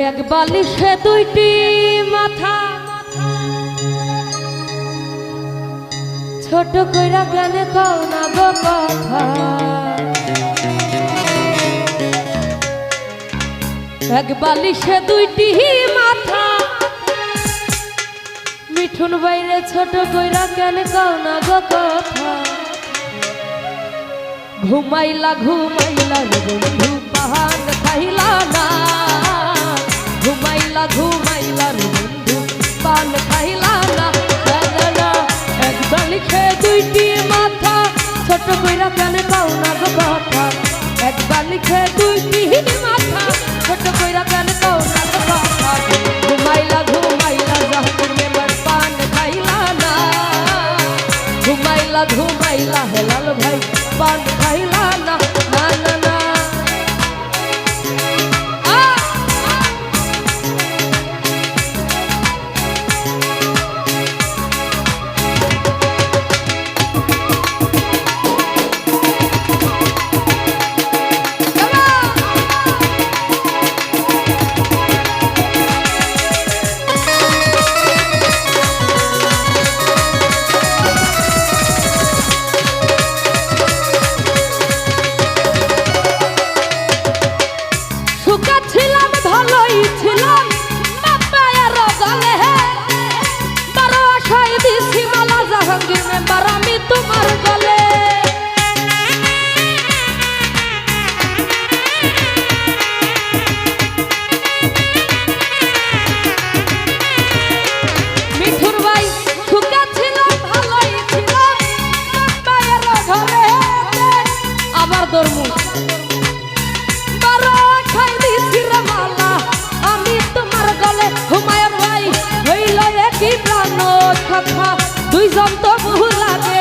এক বালিশে দুইটি মাথা। ছোট কইরা কেন কও না গো কথা? এক বালিশে দুইটি মাথা। মিঠুন বাইরে ছোট কইরা কেন কও না গো কথা? ঘুমাইলা ঘুমাইলা বন্ধু, পাহাড় খাইলা না। ঘুমাইলা ঘুমাইলা রে বন্ধু, পান খাইলা না বেদনা একদল লিখে দুইটি মাথা, ছোট কইরা কানে পাও না গো কথা? একবার লিখে দুই সঙ্গী মেম্বার আমি তোমার গলে ভুলা